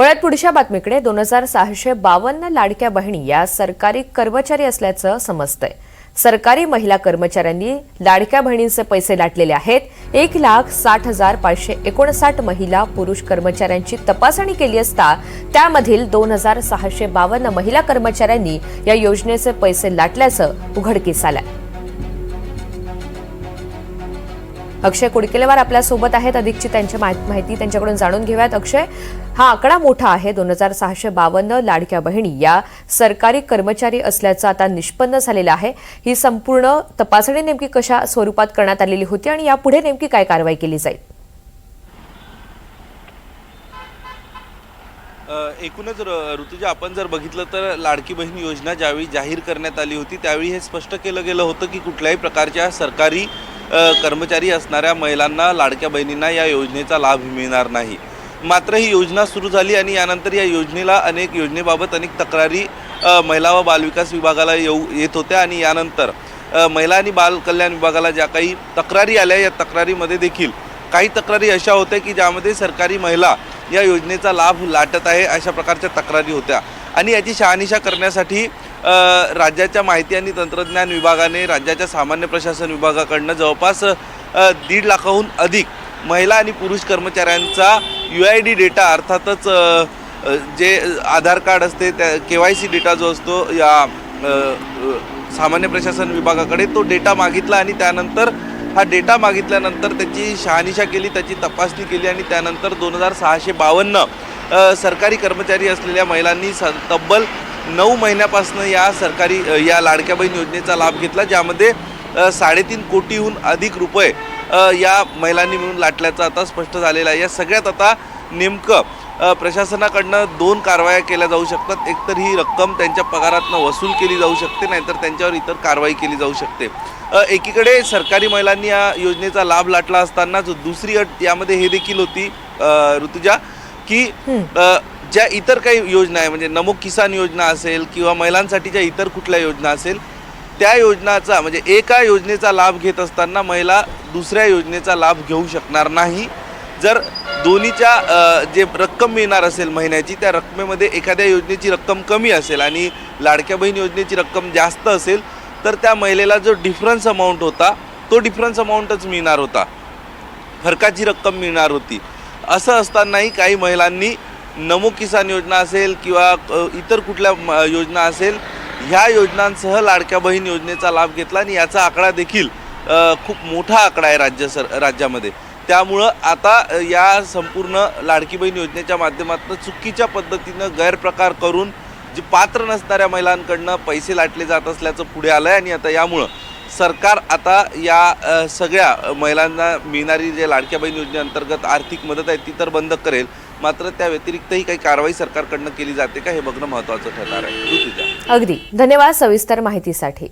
वळ्यात पुढच्या बातमीकडे दोन हजार सहाशे बावन्न लाडक्या बहिणी या सरकारी कर्मचारी असल्याचं समजतंय. सरकारी महिला कर्मचाऱ्यांनी लाडक्या बहिणींचे पैसे लाटलेले आहेत. एक लाख साठ हजार पाचशे एकोणसाठ महिला पुरुष कर्मचाऱ्यांची तपासणी केली असता त्यामधील दोन हजार सहाशे बावन्न महिला कर्मचाऱ्यांनी या योजनेचे पैसे लाटल्याचं उघडकीस आलं अक्षय कुडकेलेवार आपल्यासोबत आहेत. अधिकची त्यांची माहिती त्यांच्याकडून जाणून घेऊयात. अक्षय हा आकडा मोठा आहे. दोन हजार सहाशे बावन्न लाडक्या बहिणी या सरकारी कर्मचारी असल्याचं आता निष्पन्न झालेलं आहे. ही संपूर्ण तपासणी नेमकी कशा स्वरूपात करण्यात आलेली होती आणि यापुढे नेमकी काय कारवाई केली जाईल? एकूणच ऋतुजा आपण जर बघितलं तर लाडकी बहीण योजना ज्यावेळी जाहीर करण्यात आली होती त्यावेळी हे स्पष्ट केलं गेलं होतं की कुठल्याही प्रकारच्या सरकारी कर्मचारी असणाऱ्या महिलांना लाडक्या बहिणींना या योजनेचा लाभ मिळणार नाही. मात्र ही योजना सुरू झाली आणि यानंतर या योजनेला अनेक योजनेबाबत अनेक तक्रारी महिला व बालविकास विभागाला येऊ येत होत्या आणि यानंतर महिला आणि बाल कल्याण विभागाला ज्या काही तक्रारी आल्या या तक्रारीमध्ये देखील काही तक्रारी अशा होत्या की ज्यामध्ये सरकारी महिला या योजनेचा लाभ लाटत आहे अशा प्रकारच्या तक्रारी होत्या. आणि याची शहानिशा करण्यासाठी राज्याच्या माहिती आणि तंत्रज्ञान विभागाने राज्याच्या सामान्य प्रशासन विभागाकडनं जवळपास दीड लाखाहून अधिक महिला आणि पुरुष कर्मचाऱ्यांचा यू आय डी डेटा अर्थातच जे आधार कार्ड असते त्या के वाय सी डेटा जो असतो या सामान्य प्रशासन विभागाकडे तो डेटा मागितला आणि त्यानंतर हा डेटा मागितल्यानंतर त्याची शहानिशा केली त्याची तपासणी केली आणि त्यानंतर दोन हजार सहाशे बावन्न सरकारी कर्मचारी असलेल्या महिलांनी स तब्बल नऊ महिन्यापासून या सरकारी या लाडक्या बहीण योजनेचा लाभ घेतला ज्यामध्ये साडेतीन कोटीहून अधिक रुपये या महिलांनी मिळून लाटल्याचं आता स्पष्ट झालेलं आहे. या सगळ्यात आता नेमकं प्रशासनाकडनं दोन कारवाया केल्या जाऊ शकतात. एकतर ही रक्कम त्यांच्या पगारातनं वसूल केली जाऊ शकते नाहीतर त्यांच्यावर इतर कारवाई केली जाऊ शकते. एकीकडे सरकारी महिलांनी या योजनेचा लाभ लाटला असतानाच दुसरी अट यामध्ये हे देखील होती ऋतुजा की ज्या इतर काही योजना आहे म्हणजे नमो किसान योजना असेल किंवा महिलांसाठीच्या इतर कुठल्या योजना असेल त्या योजनाचा म्हणजे एका योजनेचा लाभ घेत असताना महिला दुसऱ्या योजनेचा लाभ घेऊ शकणार नाही. जर दोन्हीच्या जे रक्कम मिळणार असेल महिन्याची त्या रकमेमध्ये एखाद्या योजनेची रक्कम कमी असेल आणि लाडक्या बहीण योजनेची रक्कम जास्त असेल तर त्या महिलेला जो डिफरन्स अमाऊंट होता तो डिफरन्स अमाऊंटच मिळणार होता. फरकाची रक्कम मिळणार होती. असं असतानाही काही महिलांनी नमो किसान योजना असेल किंवा इतर कुठल्या म- योजना असेल ह्या योजनांसह लाडक्या बहीण योजनेचा लाभ घेतला आणि याचा आकडा देखील खूप मोठा आकडा आहे राज्य सर राज्यामध्ये. त्यामुळं आता या संपूर्ण लाडकी बहीण योजनेच्या माध्यमातून चुकीच्या पद्धतीनं गैरप्रकार करून जी पात्र नसणाऱ्या महिलांकडनं पैसे लाटले जात असल्याचं पुढे आलं आहे आणि आता यामुळं सरकार आता या सगळ्या महिलांना मिळणारी जे लाडक्या बहीण योजनेअंतर्गत आर्थिक मदत आहे ती तर बंद करेल. मात्र त्या व्यतिरिक्तही काही कारवाई सरकारकडनं केली जाते का हे बघणं महत्त्वाचं ठरणार आहे. अगदी. धन्यवाद सविस्तर माहितीसाठी.